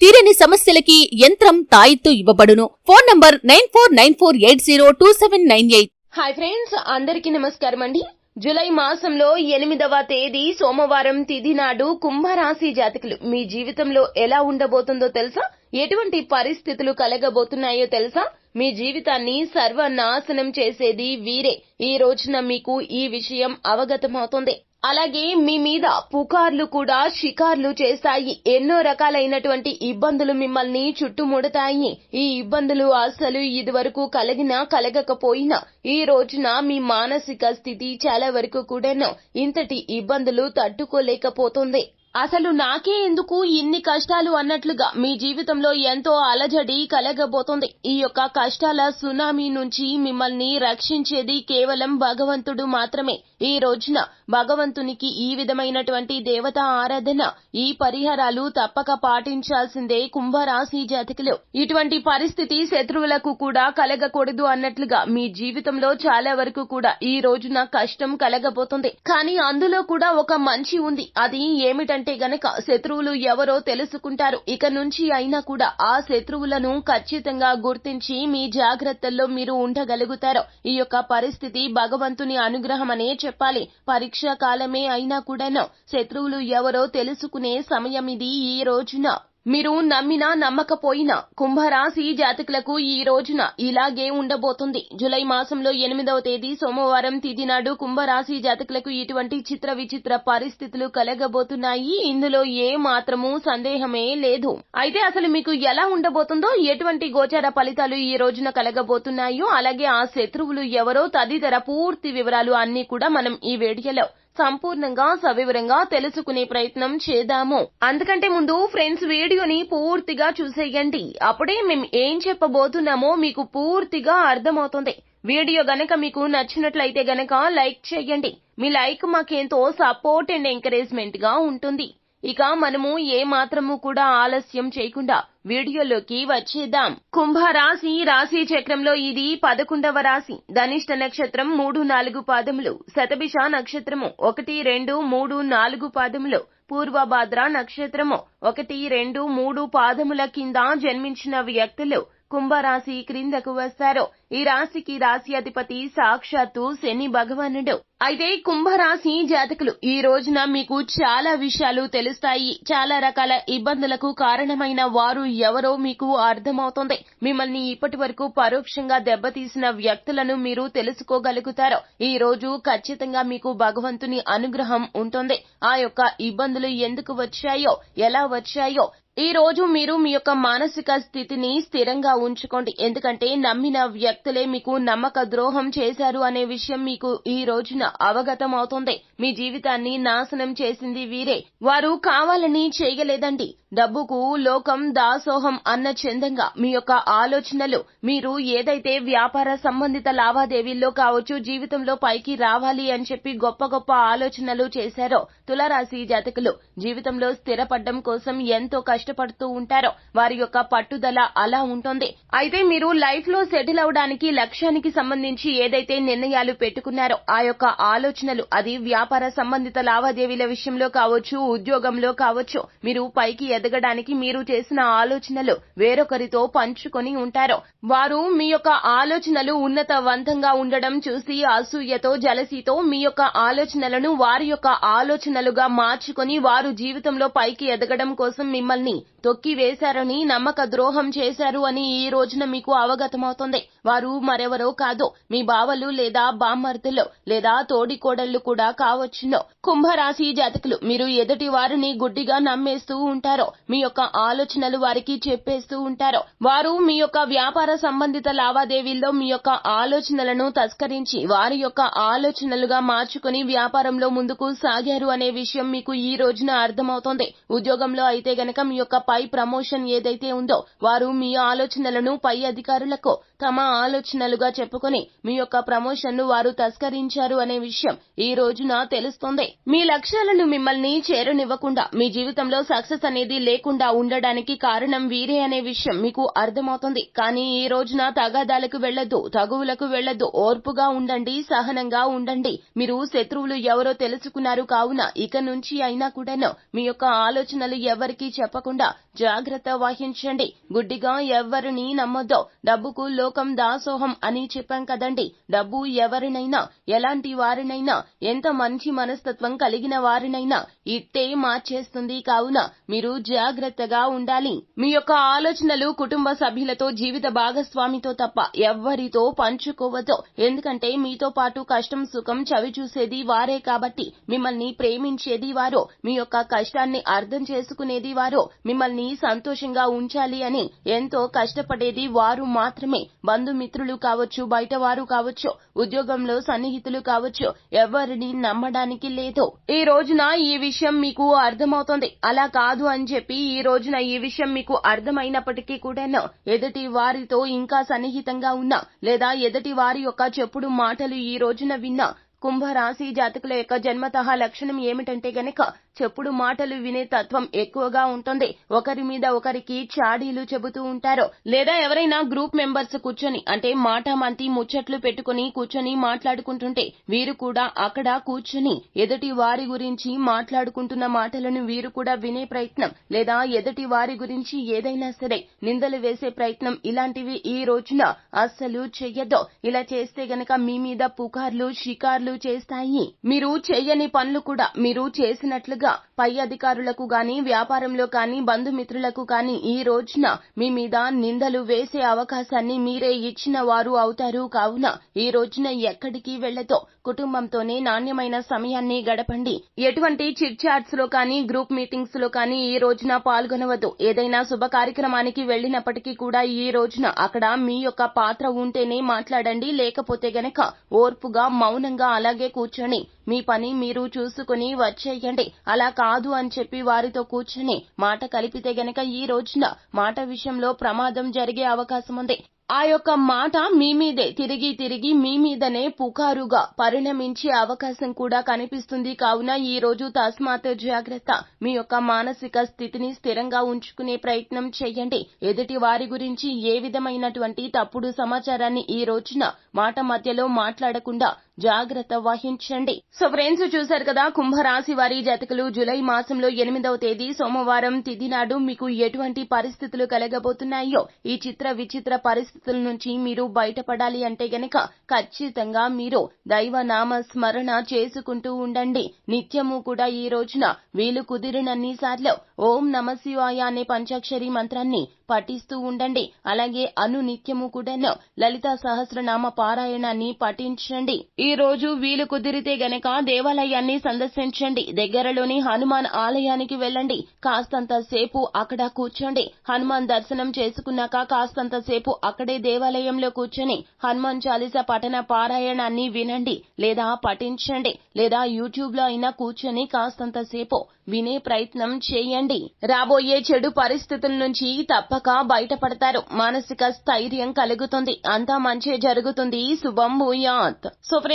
తీరని సమస్యలకి యంత్రం తాయిత్తు ఇవ్వబడును. Phone number nine four nine four eight zero two seven nine eight. Hi friends అందరికీ నమస్కారం అండి. జూలై మాసంలో ఎనిమిదవ తేదీ సోమవారం తిథి నాడు కుంభరాశి జాతకులు మీ జీవితంలో ఎలా ఉండబోతుందో తెలుసా? ఎటువంటి పరిస్థితులు కలగబోతున్నాయో తెలుసా? మీ జీవితాన్ని సర్వనాశనం చేసేది వీరే. ఈ రోజున మీకు ఈ విషయం అవగతమవుతుంది. అలాగే మీ మీద పుకార్లు కూడా షికార్లు చేస్తాయి. ఎన్నో రకాలైనటువంటి ఇబ్బందులు మిమ్మల్ని చుట్టుముడతాయి. ఈ ఇబ్బందులు అసలు ఇదివరకు కలిగినా కలగకపోయినా ఈ రోజున మీ మానసిక స్థితి చాలా వరకు కూడాను ఇంతటి ఇబ్బందులు తట్టుకోలేకపోతుంది. అసలు నాకే ఎందుకు ఇన్ని కష్టాలు అన్నట్లుగా మీ జీవితంలో ఎంతో అలజడి కలగబోతోంది. ఈ యొక్క కష్టాల సునామీ నుంచి మిమ్మల్ని రక్షించేది కేవలం భగవంతుడు మాత్రమే. ఈ రోజున భగవంతునికి ఈ విధమైనటువంటి దేవతా ఆరాధన ఈ పరిహారాలు తప్పక పాటించాల్సిందే కుంభరాశి జాతకులు. ఇటువంటి పరిస్థితి శత్రువులకు కూడా కలగకూడదు అన్నట్లుగా మీ జీవితంలో చాలా వరకు కూడా ఈ రోజున కష్టం కలగబోతుంది. కానీ అందులో కూడా ఒక మంచి ఉంది. అది ఏమిటంటే గనక శత్రువులు ఎవరో తెలుసుకుంటారు. ఇక నుంచి అయినా కూడా ఆ శత్రువులను ఖచ్చితంగా గుర్తించి మీ జాగ్రత్తల్లో మీరు ఉండగలుగుతారు. ఈ యొక్క పరిస్థితి భగవంతుని అనుగ్రహమనే చెప్పాలి. పరీక్షా కాలమే అయినా కూడాను శత్రువులు ఎవరో తెలుసుకునే సమయం ఇది ఈ రోజున. మీరు నమ్మినా నమ్మకపోయినా కుంభరాశి జాతకులకు ఈ రోజున ఇలాగే ఉండబోతుంది. జులై మాసంలో ఎనిమిదవ తేదీ సోమవారం తిథి నాడు కుంభరాశి జాతకులకు ఇటువంటి చిత్ర విచిత్ర పరిస్థితులు కలగబోతున్నాయి. ఇందులో ఏ మాత్రము సందేహమే లేదు. అయితే అసలు మీకు ఎలా ఉండబోతుందో ఎటువంటి గోచార ఫలితాలు ఈ రోజున కలగబోతున్నాయో అలాగే ఆ శత్రువులు ఎవరో తదితర పూర్తి వివరాలు అన్ని కూడా మనం ఈ వీడియోలో సంపూర్ణంగా సవివరంగా తెలుసుకునే ప్రయత్నం చేద్దాము. అందుకంటే ముందు ఫ్రెండ్స్ వీడియోని పూర్తిగా చూసేయండి. అప్పుడే మేము ఏం చెప్పబోతున్నామో మీకు పూర్తిగా అర్థమవుతుంది. వీడియో గనక మీకు నచ్చినట్లయితే గనక లైక్ చేయండి. మీ లైక్ మాకెంతో సపోర్ట్ అండ్ ఎంకరేజ్మెంట్గా ఉంటుంది. ఇక మనము ఏ మాత్రము కూడా ఆలస్యం చేయకుండా వీడియోలోకి వచ్చేద్దాం. కుంభరాశి రాశి చక్రంలో ఇది పదకొండవ రాశి. ధనిష్ట నక్షత్రం మూడు నాలుగు పాదములు. శతభిష నక్షత్రము ఒకటి రెండు మూడు నాలుగు పాదములు. పూర్వభాద్ర నక్షత్రము ఒకటి రెండు మూడు పాదముల కింద జన్మించిన వ్యక్తులు. కుంభరాశి క్రిందకు వస్తారు. ఈ రాశికి రాశి అధిపతి సాక్షాత్తు శని భగవానుడు. అయితే కుంభరాశి జాతకులు ఈ రోజున మీకు చాలా విషయాలు తెలుస్తాయి. చాలా రకాల ఇబ్బందులకు కారణమైన వారు ఎవరో మీకు అర్థమవుతుంది. మిమ్మల్ని ఇప్పటి వరకు పరోక్షంగా దెబ్బతీసిన వ్యక్తులను మీరు తెలుసుకోగలుగుతారు. ఈ రోజు ఖచ్చితంగా మీకు భగవంతుని అనుగ్రహం ఉంటుంది. ఆ యొక్క ఇబ్బందులు ఎందుకు వచ్చాయో ఎలా వచ్చాయో ఈ రోజు మీరు మీ యొక్క మానసిక స్థితిని స్థిరంగా ఉంచుకోండి. ఎందుకంటే నమ్మిన వ్యక్తులే మీకు నమ్మక ద్రోహం చేశారు అనే విషయం మీకు ఈ రోజున అవగతం అవుతుంది మీ జీవితాన్ని నాశనం చేసింది వీరే. వారు కావాలని చేయలేదండి. డబ్బుకు లోకం దాసోహం అన్న చందంగా మీ యొక్క ఆలోచనలు మీరు ఏదైతే వ్యాపార సంబంధిత లావాదేవీల్లో కావచ్చు జీవితంలో పైకి రావాలి అని చెప్పి గొప్ప గొప్ప ఆలోచనలు చేశారో తులరాశి జాతకులు జీవితంలో స్థిరపడడం కోసం ఎంతో కష్టపడుతూ ఉంటారో. వారి యొక్క పట్టుదల అలా ఉంటుంది. అయితే మీరు లైఫ్లో సెటిల్ అవడానికి లక్ష్యానికి సంబంధించి ఏదైతే నిర్ణయాలు పెట్టుకున్నారో ఆ యొక్క ఆలోచనలు అది వ్యాపార సంబంధిత లావాదేవీల విషయంలో కావచ్చు ఉద్యోగంలో కావచ్చు మీరు పైకి ఎదగడానికి మీరు చేసిన ఆలోచనలు వేరొకరితో పంచుకొని ఉంటారు. వారు మీ యొక్క ఆలోచనలు ఉన్నతవంతంగా ఉండడం చూసి అసూయతో జలసితో మీ యొక్క ఆలోచనలను వారి యొక్క ఆలోచనలుగా మార్చుకొని వారు జీవితంలో పైకి ఎదగడం కోసం మిమ్మల్ని తొక్కివేశారని నమ్మక ద్రోహం చేశారు అని ఈ రోజున మీకు అవగతమవుతుంది. వారు మరెవరో కాదు. మీ బావలు లేదా బామ్మర్దులు లేదా తోడికోడళ్ళు కూడా కావచ్చును. కుంభరాశి జాతకులు మీరు ఎదుటి వారిని గుడ్డిగా నమ్మేస్తూ ఉంటారు మీ యొక్క ఆలోచనలు వారికి చెప్పేస్తూ ఉంటారు వారు మీ యొక్క వ్యాపార సంబంధిత లావాదేవీల్లో మీ యొక్క ఆలోచనలను తస్కరించి వారి యొక్క ఆలోచనలుగా మార్చుకుని వ్యాపారంలో ముందుకు సాగారు అనే విషయం మీకు ఈ రోజున అర్థమవుతోంది. ఉద్యోగంలో అయితే గనక మీ యొక్క పై ప్రమోషన్ ఏదైతే ఉందో వారు మీ ఆలోచనలను పై అధికారులకు తమ ఆలోచనలుగా చెప్పుకొని మీ యొక్క ప్రమోషన్ను వారు తస్కరించారు అనే విషయం ఈ రోజున తెలుస్తోంది. మీ లక్ష్యాలను మిమ్మల్ని చేరనివ్వకుండా మీ జీవితంలో సక్సెస్ అనేది లేకుండా ఉండడానికి కారణం వీరే అనే విషయం మీకు అర్థమవుతుంది. కానీ ఈ రోజున తగాదాలకు వెళ్ళొద్దు తగువులకు వెళ్ళొద్దు ఓర్పుగా ఉండండి సహనంగా ఉండండి. మీరు శత్రువులు ఎవరో తెలుసుకున్నారు కావున ఇక నుంచి అయినా కూడాను మీ యొక్క ఆలోచనలు ఎవరికీ చెప్పకుండా జాగ్రత్త వహించండి. గుడ్డిగా ఎవరిని నమ్మొద్దు. డబ్బుకు లోకం దాసోహం అని చెప్పాం కదండి. డబ్బు ఎవరినైనా ఎలాంటి వారినైనా ఎంత మంచి మనస్తత్వం కలిగిన వారినైనా ఇట్టే మార్చేస్తుంది కావున మీరు జాగ్రత్తగా ఉండాలి. మీ యొక్క ఆలోచనలు కుటుంబ సభ్యులతో జీవిత భాగస్వామితో తప్ప ఎవ్వరితో పంచుకోవద్దు. ఎందుకంటే మీతో పాటు కష్టం సుఖం చవి చూసేది వారే కాబట్టి మిమ్మల్ని ప్రేమించేది వారో మీ యొక్క కష్టాన్ని అర్థం చేసుకునేది వారో మిమ్మల్ని సంతోషంగా ఉంచాలి అని ఎంతో కష్టపడేది వారు మాత్రమే. బంధుమిత్రులు కావచ్చు బయట వారు కావచ్చు ఉద్యోగంలో సన్నిహితులు కావచ్చు ఎవరిని నమ్మడానికి లేదు. ఈ రోజున ఈ విషయం మీకు అర్థమవుతుంది. అలా కాదు అని చెప్పి ఈ రోజున ఈ విషయం మీకు అర్థమైనప్పటికీ కూడాను ఎదుటి వారితో ఇంకా సన్నిహితంగా ఉన్నా లేదా ఎదుటి వారి యొక్క చెప్పుడు మాటలు ఈ రోజున విన్నా కుంభరాశి జాతకుల యొక్క జన్మతహ లక్షణం ఏమిటంటే గనక చెప్పుడు మాటలు వినే తత్వం ఎక్కువగా ఉంటుంది. ఒకరి మీద ఒకరికి చాడీలు చెబుతూ ఉంటారు. లేదా ఎవరైనా గ్రూప్ మెంబర్స్ కూర్చొని అంటే మాట మంతి ముచ్చట్లు పెట్టుకుని కూర్చొని మాట్లాడుకుంటుంటే వీరు కూడా అక్కడ కూర్చొని ఎదుటి వారి గురించి మాట్లాడుకుంటున్న మాటలను వీరు కూడా వినే ప్రయత్నం. లేదా ఎదుటి వారి గురించి ఏదైనా సరే నిందలు వేసే ప్రయత్నం ఇలాంటివి ఈ రోజున అస్సలు చెయ్యదు ఇలా చేస్తే గనక మీ మీద పుకార్లు షికార్లు చేస్తాయి. మీరు చెయ్యని పనులు కూడా మీరు చేసినట్లుగా పై అధికారులకు గాని వ్యాపారంలో కానీ బంధుమిత్రులకు కానీ ఈ రోజున మీ మీద నిందలు వేసే అవకాశాన్ని మీరే ఇచ్చిన వారు అవుతారు. కావున ఈ రోజున ఎక్కడికి వెళ్ళతో కుటుంబంతోనే నాణ్యమైన సమయాన్ని గడపండి. ఎటువంటి చిట్ చాట్స్లో కానీ గ్రూప్ మీటింగ్స్లో కానీ ఈ రోజున పాల్గొనవద్దు. ఏదైనా శుభ కార్యక్రమానికి వెళ్ళినప్పటికీ కూడా ఈ రోజున అక్కడ మీ యొక్క పాత్ర ఉంటేనే మాట్లాడండి. లేకపోతే గనక ఓర్పుగా మౌనంగా అలాగే కూర్చొని మీ పని మీరు చూసుకుని వచ్చేయండి. అలా కాదు అని చెప్పి వారితో కూర్చుని మాట కలిపితే గనక ఈ రోజున మాట విషయంలో ప్రమాదం జరిగే అవకాశం ఉంది. ఆ యొక్క మాట మీ మీదే తిరిగి తిరిగి మీ మీదనే పుకారుగా పరిణమించే అవకాశం కూడా కనిపిస్తుంది. కావున ఈ రోజు తస్మాత్ జాగ్రత్త. మీ యొక్క మానసిక స్థితిని స్థిరంగా ఉంచుకునే ప్రయత్నం చేయండి. ఎదుటి వారి గురించి ఏ విధమైనటువంటి తప్పుడు సమాచారాన్ని ఈ రోజున మాట మధ్యలో మాట్లాడకుండా జాగ్రత్త వహించండి. సో ఫ్రెండ్స్ చూశారు కదా కుంభరాశి వారి జాతకులు జూలై మాసంలో ఎనిమిదవ తేదీ సోమవారం తిథి నాడు మీకు ఎటువంటి పరిస్థితులు కలగబోతున్నాయో ఈ చిత్ర విచిత్ర పరిస్థితుల నుంచి మీరు బయటపడాలి అంటే గనక ఖచ్చితంగా మీరు దైవ నామ స్మరణ చేసుకుంటూ ఉండండి. నిత్యము కూడా ఈ రోజున వీలు కుదిరినన్ని సార్లు ఓం నమ శివాయ అనే పంచాక్షరి మంత్రాన్ని పఠిస్తూ ఉండండి. అలాగే అను నిత్యము కూడాను లలిత సహస్రనామ పారాయణాన్ని పఠించండి. ఈ రోజు వీలు కుదిరితే గనక దేవాలయాన్ని సందర్శించండి. దగ్గరలోని హనుమాన్ ఆలయానికి వెళ్ళండి. కాస్తంత సేపు అక్కడ కూర్చోండి. హనుమాన్ దర్శనం చేసుకున్నాక కాస్తంత సేపు అక్కడే దేవాలయంలో కూర్చొని హనుమాన్ చాలీస పఠన పారాయణాన్ని వినండి లేదా పఠించండి లేదా యూట్యూబ్లో అయినా కూర్చొని కాస్తంత సేపు వినే ప్రయత్నం చేయండి. రాబోయే చెడు పరిస్థితుల నుంచి తప్పక బయటపడతారు. మానసిక స్థైర్యం కలుగుతుంది. అంతా మంచి జరుగుతుంది. శుభం భూయాత్. సో